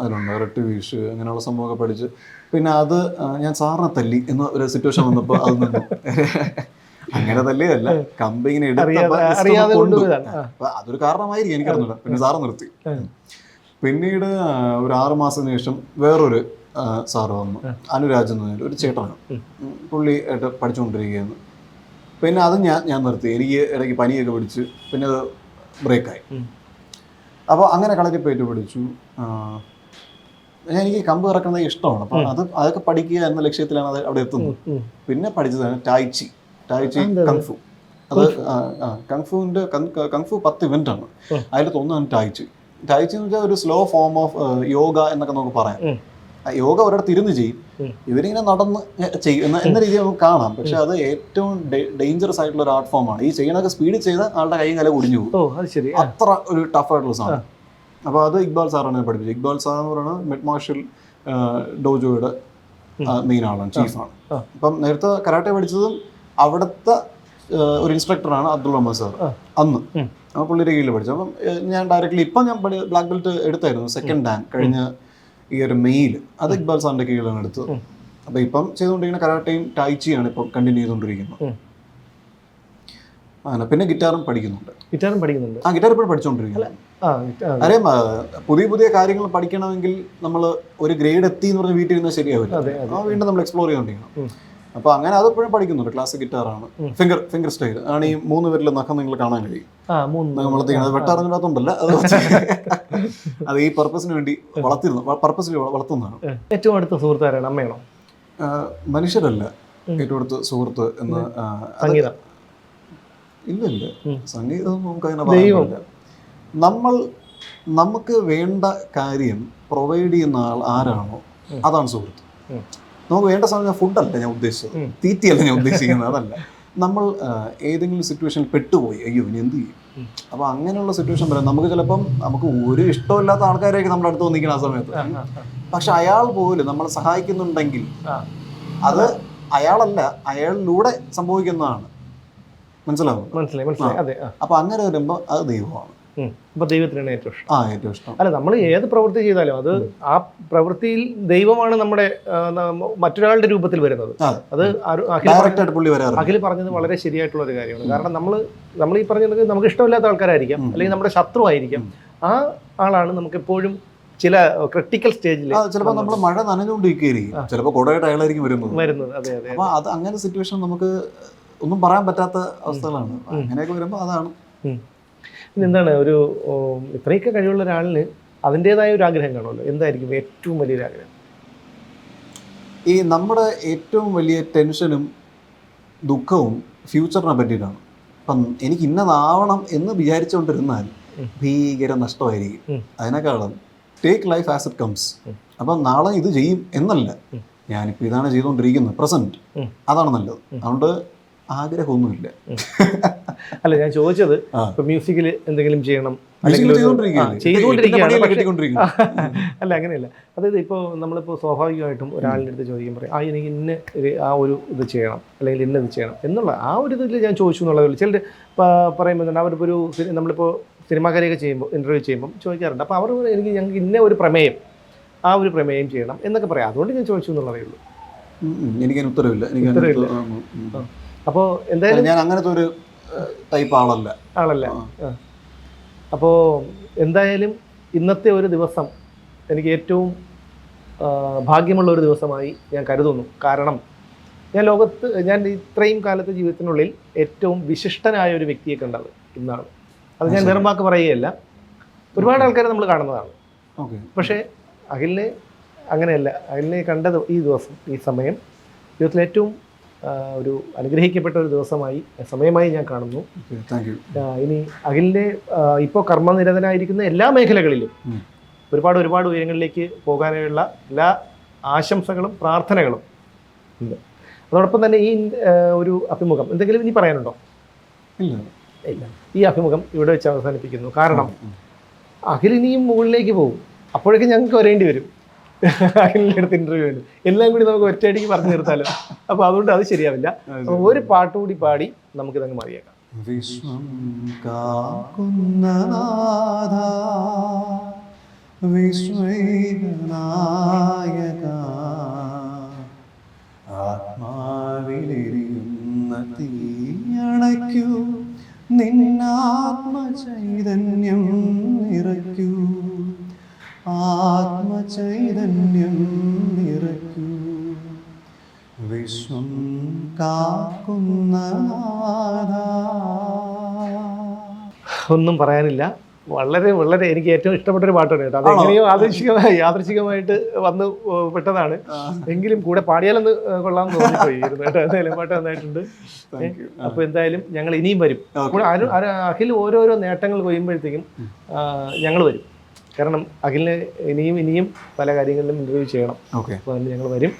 അതിലുണ്ട്. റെട്ട് വീഷ് അങ്ങനെയുള്ള സംഭവമൊക്കെ പഠിച്ച്. പിന്നെ അത് ഞാൻ സാറിനെ തല്ലി എന്ന ഒരു സിറ്റുവേഷൻ വന്നപ്പോൾ അത് നിന്നു അങ്ങനെ തല്ലിയതല്ല കമ്പ് ഇങ്ങനെ അതൊരു കാരണമായിരിക്കും എനിക്കറിഞ്ഞില്ല പിന്നെ സാറ് നിർത്തി. പിന്നീട് ഒരു ആറു മാസത്തിന് ശേഷം വേറൊരു സാറ് വന്നു. അനുരാജ് എന്ന് പറഞ്ഞിട്ട് ഒരു ചേട്ടനാണ് പുള്ളി ആയിട്ട് പഠിച്ചുകൊണ്ടിരിക്കുകയാണ് പിന്നെ അത് ഞാൻ ഞാൻ നിർത്തി. എനിക്ക് ഇടയ്ക്ക് പനിയൊക്കെ പിടിച്ച് പിന്നെ അത് ബ്രേക്കായി. അപ്പോൾ അങ്ങനെ കളരിപ്പേറ്റ് പഠിച്ചു. പിടിച്ചു എനിക്ക് കമ്പ് ഇറക്കുന്നത് ഇഷ്ടമാണ്. അപ്പം അത് അതൊക്കെ പഠിക്കുക എന്ന ലക്ഷ്യത്തിലാണ് അത് അവിടെ എത്തുന്നത്. പിന്നെ പഠിച്ചതാണ് ടായ്ച്ചി ടായ്ച്ചി കങ്ഫു. അത് കങ്ഫുവിന്റെ കങ്ഫു പത്ത് ഇവന്റ് ആണ്. ഉം. അതിൽ തോന്നുന്നതാണ് ടായ്ച്ചി ടായ്ച്ചി എന്ന് വെച്ചാൽ ഒരു സ്ലോ ഫോം ഓഫ് യോഗ എന്നൊക്കെ നമുക്ക് പറയാം. യോഗ ഒരിടത്ത് ഇരുന്ന് ചെയ്യും. ഇവരിങ്ങനെ നടന്ന് ചെയ്യുന്ന എന്ന രീതിയിൽ നമുക്ക് കാണാം. പക്ഷെ അത് ഏറ്റവും ഡേഞ്ചറസ് ആയിട്ടുള്ള ഒരു ആർട്ട് ഫോമാണ് ഈ ചെയ്യണൊക്കെ സ്പീഡ് ചെയ്ത് ആളുടെ കൈയും കല കുടിഞ്ഞു പോകും. അത്ര ഒരു ടഫ് ആയിട്ടുള്ള സാധനം. അപ്പോൾ അത് ഇക്ബാൽ സാറാണ് പഠിപ്പിച്ചത്. ഇക്ബാൽ സാർ എന്ന് പറയുന്നത് മിഡ് മാർഷൽ ഡോജോയുടെ മെയിൻ ആളാണ് ചീഫാണ്. അപ്പം നേരത്തെ കരാട്ടെ പഠിച്ചതും അവിടുത്തെ ഒരു ഇൻസ്ട്രക്ടറാണ് അബ്ദുൾ റഹ്മാൻ സാർ അന്ന്. ആ അപ്പോൾ പുള്ളിയുടെ കീഴിൽ പഠിച്ചു അപ്പം ഞാൻ ഡയറക്റ്റ്ലി ഇപ്പം ഞാൻ പഠി ബ്ലാക്ക് ബെൽറ്റ് എടുത്തായിരുന്നു സെക്കൻഡ് ഡാൻ കഴിഞ്ഞ ഈ ഒരു മെയിൽ അത് ഇക്ബാൽ സാറിന്റെ കീഴിലാണ് എടുത്തത്. അപ്പം ഇപ്പം ചെയ്തുകൊണ്ടിരിക്കുന്ന കരാട്ടയും ടൈച്ചിയാണ് ഇപ്പം കണ്ടിന്യൂ ചെയ്തുകൊണ്ടിരിക്കുന്നത്. അങ്ങനെ പിന്നെ ഗിറ്റാറും പഠിക്കുന്നുണ്ട്. ഗിറ്റാറും പഠിക്കുന്നുണ്ട്. ആ ഗിറ്റാർ ഇപ്പോൾ പഠിച്ചുകൊണ്ടിരിക്കുന്നത് അറിയാം പുതിയ പുതിയ കാര്യങ്ങൾ പഠിക്കണമെങ്കിൽ നമ്മൾ ഒരു ഗ്രേഡ് എത്തി എന്ന് പറഞ്ഞ് വീട്ടിൽ ഇരുന്നാൽ ശരിയാവില്ല വീണ്ടും നമ്മൾ എക്സ്പ്ലോർ ചെയ്തുകൊണ്ടിരിക്കണം. ഉം. അങ്ങനെ അത് എപ്പോഴും പഠിക്കുന്നുണ്ട്. ക്ലാസിക് ഗിറ്റാർ ആണ്. ഫിംഗർ ഫിംഗർ സ്റ്റൈൽ ആണ് ഈ മൂന്ന് പേരിലെ നഖം നിങ്ങൾ കാണാൻ കഴിയും. നഖം വളർത്തിക്കുന്നത് വെട്ടറിഞ്ഞിടത്തുണ്ടല്ല അത് അത് ഈ പർപ്പസിന് വേണ്ടി വളർത്തിരുന്നു പർപ്പസിൽ വളർത്തുന്നതാണ്. ഏറ്റവും അടുത്ത സുഹൃത്താരാണ് അമ്മയാണോ? മനുഷ്യരല്ല. ഏറ്റവും അടുത്ത സുഹൃത്ത് എന്ന് ഇല്ല ഇല്ല. സംഗീതം നമുക്ക് അങ്ങനെ. പറയാൻ നമ്മൾ നമുക്ക് വേണ്ട കാര്യം പ്രൊവൈഡ് ചെയ്യുന്ന ആൾ ആരാണോ അതാണ് സുഹൃത്ത്. നമുക്ക് വേണ്ട സമയം ഫുഡല്ല ഞാൻ ഉദ്ദേശിച്ചത്. തീറ്റയല്ല ഞാൻ ഉദ്ദേശിക്കുന്നത് അതല്ല. നമ്മൾ ഏതെങ്കിലും സിറ്റുവേഷനിൽ പെട്ടുപോയി അയ്യോ ഇനി എന്ത് ചെയ്യും? അപ്പൊ അപ്പോൾ അങ്ങനെയുള്ള സിറ്റുവേഷൻ വരാം നമുക്ക് ചിലപ്പം നമുക്ക് ഒരു ഇഷ്ടമില്ലാത്ത ആൾക്കാരെയൊക്കെ നമ്മുടെ അടുത്ത് വന്നിരിക്കണം ആ സമയത്ത്. പക്ഷെ അയാൾ പോലും നമ്മളെ സഹായിക്കുന്നുണ്ടെങ്കിൽ അത് അയാളല്ല അയാളിലൂടെ സംഭവിക്കുന്നതാണ്. മനസ്സിലാവും മനസ്സിലായി മനസ്സിലായി. അപ്പൊ അങ്ങനെ വരുമ്പോൾ അത് ദൈവമാണ്. അപ്പൊ ദൈവത്തിനാണ് ഏറ്റവും ഇഷ്ടം. ആ ഏറ്റവും ഇഷ്ടം. അല്ല നമ്മൾ ഏത് പ്രവൃത്തി ചെയ്താലും അത് ആ പ്രവൃത്തിയിൽ ദൈവമാണ് നമ്മുടെ മറ്റൊരാളുടെ രൂപത്തിൽ വരുന്നത്. അത് അഖിൽ പറഞ്ഞത് വളരെ ശരിയായിട്ടുള്ള ഒരു കാര്യമാണ് കാരണം നമ്മൾ നമ്മൾ ഈ പറഞ്ഞത് നമുക്ക് ഇഷ്ടമില്ലാത്ത ആൾക്കാരായിരിക്കാം. അല്ലെങ്കിൽ നമ്മുടെ ശത്രു ആയിരിക്കാം. ആ ആളാണ് നമുക്ക് എപ്പോഴും ചില ക്രിട്ടിക്കൽ സ്റ്റേജിൽ ചിലപ്പോൾ നമ്മൾ മഴ നനഞ്ഞുകൊണ്ടിരിക്കുകയായിരിക്കും. ചിലപ്പോൾ കുടയായിട്ട് അയാളായിരിക്കും വരുന്നത്. വരുന്നത്. അതെ അതെ അപ്പോൾ അത്. അങ്ങനെ സിറ്റുവേഷൻ നമുക്ക് ഒന്നും പറയാൻ പറ്റാത്ത അവസ്ഥകളാണ്. അങ്ങനെയൊക്കെ വരുമ്പോൾ അതാണ്. എന്താണ് ഒരു ഇത്രയൊക്കെ കഴിവുള്ള ഒരാളിന് അതിന്റെതായ ഒരു ആഗ്രഹം കാണുമല്ലോ. എന്തായിരിക്കും ഏറ്റവും വലിയൊരു ആഗ്രഹം? ഈ നമ്മുടെ ഏറ്റവും വലിയ ടെൻഷനും ദുഃഖവും ഫ്യൂച്ചറിനെ പറ്റിയിട്ടാണ്. അപ്പം എനിക്ക് ഇന്നതാവണം എന്ന് വിചാരിച്ചുകൊണ്ടിരുന്നാൽ ഭീകര നഷ്ടമായിരിക്കും. അതിനേക്കാളും take life as it comes. അപ്പം നാളെ ഇത് ചെയ്യും എന്നല്ല. ഞാനിപ്പോൾ ഇതാണ് ചെയ്തുകൊണ്ടിരിക്കുന്നത് പ്രസന്റ് അതാണ് നല്ലത്. അതുകൊണ്ട് ആഗ്രഹമൊന്നുമില്ല. അല്ല ഞാൻ ചോദിച്ചത് ഇപ്പൊ മ്യൂസിക്കിൽ എന്തെങ്കിലും ചെയ്യണം? അല്ല അങ്ങനെയല്ല. അതായത് ഇപ്പോൾ നമ്മളിപ്പോൾ സ്വാഭാവികമായിട്ടും ഒരാളിന്റെ അടുത്ത് ചോദിക്കും പറയും ആ എനിക്ക് ഇന്ന ആ ഒരു ഇത് ചെയ്യണം അല്ലെങ്കിൽ ഇന്നത് ചെയ്യണം. എന്നുള്ള ആ ഒരു ഇതിൽ ഞാൻ ചോദിച്ചു എന്നുള്ളതേ ഉള്ളൂ. ചിലർ പറയുമ്പോൾ അവരിപ്പോൾ ഒരു നമ്മളിപ്പോൾ സിനിമാക്കാരെയൊക്കെ ചെയ്യുമ്പോൾ ഇന്റർവ്യൂ ചെയ്യുമ്പോൾ ചോദിക്കാറുണ്ട്. അപ്പോൾ അവർ എനിക്ക് ഞങ്ങൾക്ക് ഇന്ന ഒരു പ്രമേയം ആ ഒരു പ്രമേയം ചെയ്യണം എന്നൊക്കെ പറയാം. അതുകൊണ്ട് ഞാൻ ചോദിച്ചു എന്നുള്ളതേ ഉള്ളൂ. എനിക്കതിന് ഉത്തരവില്ല. എനിക്ക് അപ്പോൾ എന്തായാലും ഞാൻ അങ്ങനത്തെ ഒരു ടൈപ്പ് ആളല്ല. ആളല്ല. അപ്പോ അപ്പോൾ എന്തായാലും ഇന്നത്തെ ഒരു ദിവസം എനിക്ക് ഏറ്റവും ഭാഗ്യമുള്ള ഒരു ദിവസമായി ഞാൻ കരുതുന്നു. കാരണം ഞാൻ ലോകത്ത് ഞാൻ ഇത്രയും കാലത്തെ ജീവിതത്തിനുള്ളിൽ ഏറ്റവും വിശിഷ്ടനായ ഒരു വ്യക്തിയെ കണ്ടത് ഇന്നാണ്. അത് ഞാൻ വെറും വാക്ക് പറയുകയല്ല. ഒരുപാട് ആൾക്കാരെ നമ്മൾ കാണുന്നതാണ്. ഓക്കെ. പക്ഷേ അഖിലിനെ അങ്ങനെയല്ല. അഖിലിനെ കണ്ടത് ഈ ദിവസം ഈ സമയം. ജീവിതത്തിൽ ഏറ്റവും ഒരു അനുഗ്രഹിക്കപ്പെട്ട ഒരു ദിവസമായി സമയമായി ഞാൻ കാണുന്നു. ഇനി അഖിലിന്റെ ഇപ്പോൾ കർമ്മനിരതനായിരിക്കുന്ന എല്ലാ മേഖലകളിലും ഒരുപാട് ഒരുപാട് ഉയരങ്ങളിലേക്ക് പോകാനുള്ള എല്ലാ ആശംസകളും പ്രാർത്ഥനകളും ഉണ്ട്. അതോടൊപ്പം തന്നെ ഈ ഒരു അഭിമുഖം എന്തെങ്കിലും ഇനി പറയാനുണ്ടോ? ഇല്ല. ഇല്ല. ഈ അഭിമുഖം ഇവിടെ വെച്ച് അവസാനിപ്പിക്കുന്നു. കാരണം അഖിലിനിയും മുകളിലേക്ക് പോകും. അപ്പോഴേക്കും ഞങ്ങൾക്ക് വരേണ്ടി വരും. അഖിലിന്റെ ഇന്റർവ്യൂ എല്ലാം കൂടി നമുക്ക് ഒറ്റയടിക്ക് പറഞ്ഞു നിർത്താലോ അപ്പൊ അതുകൊണ്ട് അത് ശരിയാവില്ല. ഒരു പാട്ട് കൂടി പാടി നമുക്കിതങ്ങ് മറിയേക്കാം വിശ്വം കാക്കുന്ന നാഥ വിശ്വനായക ആത്മാവിലെരിയുന്ന തീയണയ്ക്കൂ നിന്നാത്മചൈതന്യം നിറയ്ക്കൂ. ആത്മചൈതന്യം നിറയ്ക്കൂ. വിശ്വം കാക്കുന്ന ഒന്നും പറയാനില്ല. വളരെ വളരെ എനിക്ക് ഏറ്റവും ഇഷ്ടപ്പെട്ട ഒരു പാട്ടാണ് കേട്ടോ. അത് എങ്ങനെയോ ആദർശികമായി യാദൃശികമായിട്ട് വന്ന് പെട്ടതാണ്. എങ്കിലും കൂടെ പാടിയാലൊന്ന് കൊള്ളാം കൊള്ളാമെന്ന് തോന്നിപ്പോയിരുന്നു കേട്ടോ. എന്തായാലും പാട്ട് നന്നായിട്ടുണ്ട്. അപ്പൊ അപ്പോൾ എന്തായാലും ഞങ്ങൾ ഇനിയും വരും. കൂടെ അഖിൽ ഓരോരോ നേട്ടങ്ങൾ കൊയ്യുമ്പോഴത്തേക്കും ഞങ്ങൾ വരും. കാരണം അഖിലിന് ഇനിയും ഇനിയും പല കാര്യങ്ങളിലും ഇന്റർവ്യൂ ചെയ്യണം. ഓക്കെ അപ്പോൾ അതിന് ഞങ്ങൾ വരും.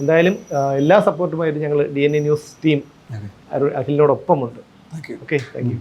എന്തായാലും എല്ലാ സപ്പോർട്ടുമായിട്ട് ഞങ്ങൾ D N A news team. അഖിലിനോടൊപ്പമുണ്ട്. Okay thank you